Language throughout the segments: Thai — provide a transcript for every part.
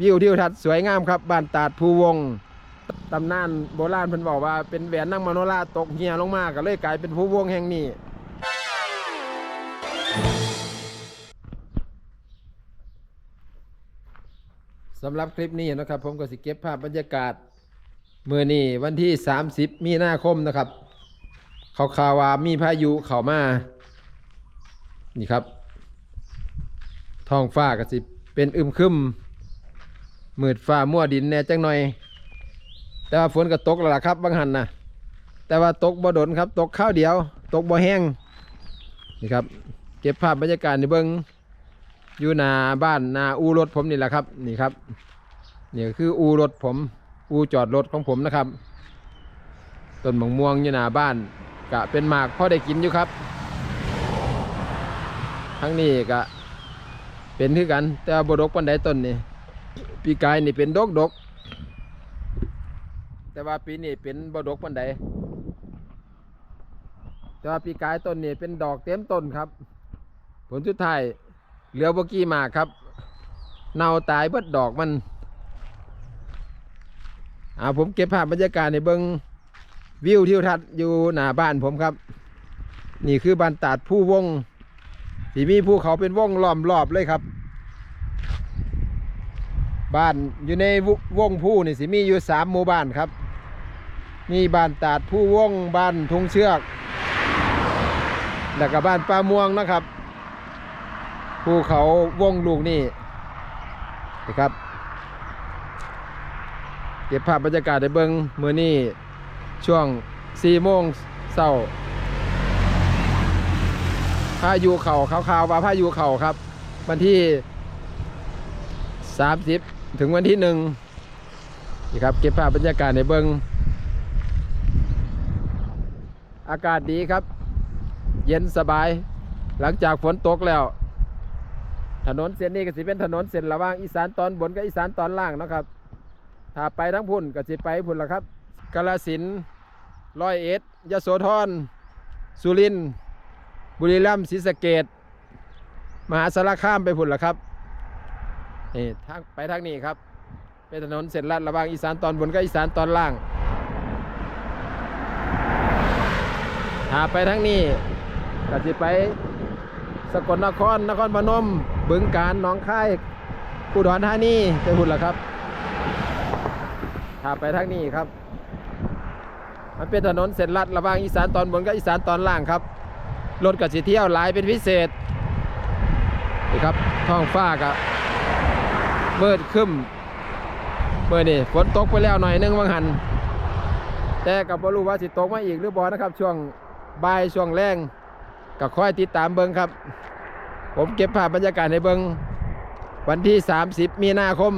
วิวทิวทัศน์สวยงามครับบ้านตาดภูวงตำนานโบราณเพิ่นบอกว่าเป็นแหวนนั่งมโนราตกเหียลงมาก็เลยกลายเป็นภูวงแห่งนี้สำหรับคลิปนี้นะครับ ผมก็สิเก็บภาพบรรยากาศเมื่อนี้วันที่ 30 มีนาคมนะครับ เขาขาวามีพายุเข้ามา นี่ครับ ท้องฟ้าก็สิเป็นอึมครึม มืดฟ้ามั่วดินแน่จังหน่อย แต่ว่าฝนก็ตกแล้วล่ะครับบางหันนะแต่ว่าตกบ่ดนครับ ตกข้าวเดียว ตกบ่แห้งนี่ครับ เก็บภาพบรรยากาศในเบิงอยู่นาบ้านนาอูรถผมนี่แหละครับ นี่ครับนี่คืออูรถผม อูจอดรถของผมนะครับต้นมะม่วงอยู่นาบ้านกะเป็นหมากพ่อได้กินอยู่ครับ ทั้งนี้ก็เป็นคือกัน แต่ว่าบดกปันไดต้นนี่ ปีกายนี่เป็นดกดก แต่ว่าปีนี้เป็นบดกปันไดแต่ว่าปีกายต้นนี่เป็นดอกเต็มต้นครับ ผลสุดท้ายเหลือบกี้มาครับ เน่าตายเบิดดอกมันอ่าผมเก็บภาพบรรยากาศในเบิงวิวทิวทัศน์อยู่หน้าบ้านผมครับ นี่คือบ้านตาดผู้วงสีมีภูเขาเป็นวงล้อมรอบเลยครับ บ้านอยู่ในวงผู้นี่สิมีอยู่สามหมู่บ้านครับ มีบ้านตาดผู้วงบ้านทุงเชือก แล้วก็บ้านปลาม่วงนะครับ ภูเขาวงลูกนี่นะครับเก็บภาพบรรยากาศในเบิงเมื่อนี้ช่วงสี่โมงเช้าพายุเข่าขาวๆว่าพายุเข่าครับ วันที่30 ถึงวันที่หนึ่งนี่ครับเก็บภาพบรรยากาศในเบิงอากาศดีครับ เย็นสบาย หลังจากฝนตกแล้ว ถนนเส้นนี้ก็สิเป็นถนนเส้นระหว่างอีสานตอนบนกับอีสานตอนล่างนะครับ ถ้าไปทั้งพุ่นก็สิไปพุ่นละครับกาลสินร้อยเอ็ดยโสธรสุรินบุรีรัมย์ศรีสะเกดมหาสารคามไปพุ่นละครับ นี่ทางไปทางนี้ครับ เป็นถนนเส้นลัดระหว่างอีสานตอนบนกับอีสานตอนล่างถ้าไปทางนี้ก็จะไปสกลนครนครพนมบึงกาฬหนองคายอุดรธานีไปพุ่นละครับถ้าไปทางนี้ครับ มันเป็นถนนเส้นลัดระหว่างอีสานตอนบนกับอีสานตอนล่างครับรถกับสีเที่ยวหลายเป็นพิเศษนี่ครับท้องฟ้ากับ เบิดครึ้มเมื่อนี่ฝนตกไปแล้วหน่อยนึงวังหัน แต่กับบรู้ว่าสิตกมาอีกหรือบอนะครับ ช่วงบ่ายช่วงแรงก็ค่อยติดตามเบิงครับ ผมเก็บภาพบรรยากาศในเบิงวันที่ 30 มีนาคม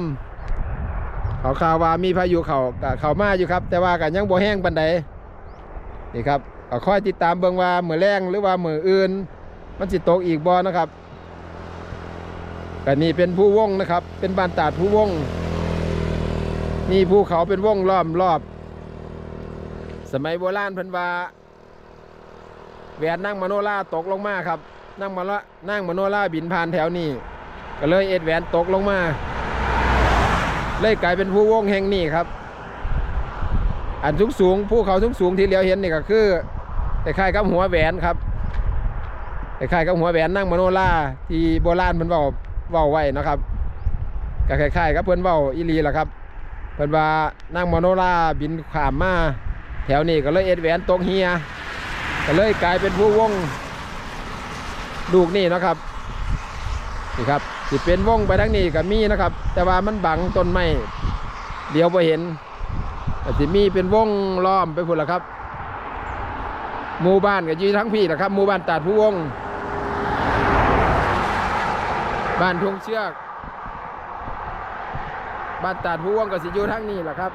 เขาข่าวว่ามีพายุเขากับเขามาอยู่ครับ แต่ว่ากันยังบ่แห้งปันใดนี่ครับก็ค่อยติดตามเบิงว่ามือแรงหรือว่ามืออื่น มันสิตกอีกบ่นะครับ กันนี่เป็นผู้วงนะครับ เป็นบ้านตาดผู้วงนี่ภูเขาเป็นวงล้อมรอบ สมัยโบราณพิ่นวาแหวนนั่งมโนราตกลงมาครับ นั่งมโนรานั่งมโนราบินผ่านแถวนี้ก็เลยเอ็ดแหวนตกลงมา เลยกลายเป็นผู้วงแห่งนี้ครับ อันสูงสูงภูเขาสูงสูงที่เลี้ยวเห็นนี่ก็คือคล้ายๆกับหัวแหวนครับคล้ายๆกับหัวแหวนนั่งมโนราที่โบราณเพิ่นเว้า เว้าไว้นะครับก็คล้ายๆกับเพิ่อนเว้าอีลีล่ะครับ เพิ่อนว่านั่งมโนราบินขามมาแถวนี้ก็เลยเอ็ดแหวนตกเฮียก็เลยกลายเป็นผู้วงลูกนี่นะครับนี่ครับสิเป็นวงไปทั้งนี้ก็มีนะครับ แต่ว่ามันบังต้นไม้เดี๋ยวไปเห็นแต่ที่มีเป็นวงล้อมไปพุ่นละครับหมู่บ้านก็อยี่ทั้งพี่แหละครับหมู่บ้านตาดผู้วง บ้านทงเชือก บ้านตาดผู้วงก็สิอยู่ทั้งนี้แหละครับ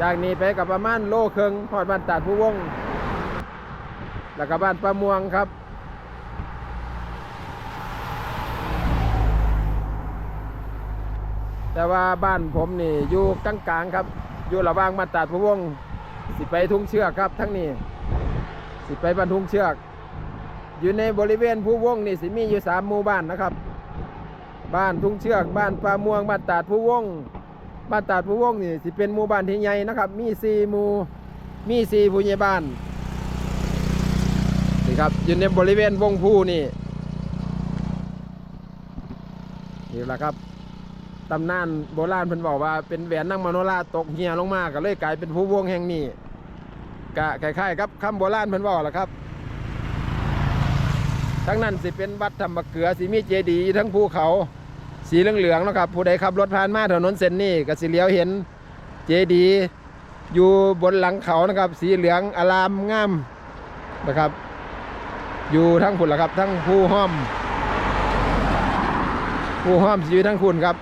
จากนี้ไปกับประมาณโลเครึ่งพอดบ้านตาดผู้วง แล้วก็บ้านประมวงครับ แต่ว่าบ้านผมนี่อยู่กลางๆครับ อยู่ระหว่างมานตาดพะวง สิไปทุ่งเชือกครับทั้งนี้ สิไปบ้านทุ่งเชือก อยู่ในบริเวณผู้วงนี่สิมีอยู่สามหมู่บ้านนะครับ บ้านทุ่งเชือกบ้านปลาม่วงบ้านตาดผู้วงบ้านตาดผู้วงนี่สิเป็นหมู่บ้านที่ใหญ่นะครับ มีสี่หมู่มีสี่ผู้ใหญ่บ้านนี่ครับอยู่ในบริเวณวงผู้นี่นี่แหละครับตำนานโบราณเพิ่นบอกว่าเป็นแหวนนั่งมโนราตกเหียลงมาก็เลยกลายเป็นผู้วงแห่งนี้กะคล้ายๆครับคำโบราณเพิ่นบอกแหละครับ ทั้งนั้นสิเป็นวัดธรรมเกลือสิมีเจดีย์ทั้งภูเขาสีเหลืองๆเนาะครับผู้ใดขับรถผ่านมาถนนเส้นนี้ก็สิเลี้ยวเห็นเจดีย์อยู่บนหลังเขานะครับ สีเหลืองอารามงามนะครับ อยู่ทั้งพุ่นละครับ ทั้งผู้ห้อม ผู้ห้อมสิอยู่ทั้งคุณครับ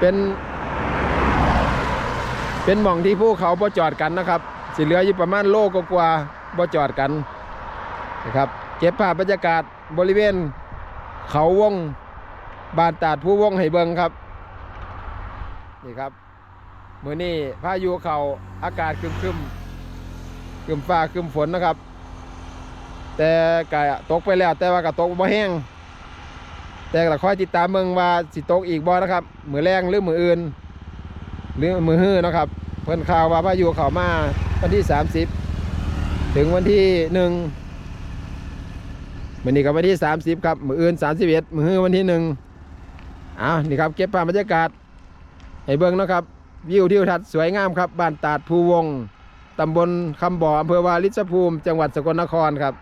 เป็น เป็นหม่องที่ภูเขาบ่จอดกันนะครับสิเหลืออยู่ประมาณโลกกว่าบ่จอดกัน นะครับ เก็บภาพบรรยากาศบริเวณ เขาวงบานตาดผู้วงให้เบิงครับนี่ครับมือนี้พายุเขาอากาศคึมคึมคึมฟ้าคึมฝนนะครับ แต่ก็ตกไปแล้ว แต่ว่าก็ตกบ่แห้งแต่ก็คอยติดตามเมืองว่าสิตกอีกบ่นะครับมือแรงหรือมืออื่น หรือมือฮื้อนะครับ เพิ่นข่าวว่าพายุเขามาวันที่ 30 ถึงวันที่หนึ่ง วันนี้ก็วันที่ 30 ครับ มืออื่น 31 มือฮื้อวันที่หนึ่งอ้าวนี่ครับเก็บภาพบรรยากาศให้เบิ้งนะครับวิวทิวทัศน์สวยงามครับบ้านตาดภูวงตำบลคำบ่ออำเภอวาริชภูมิ จังหวัดสกลนครครับ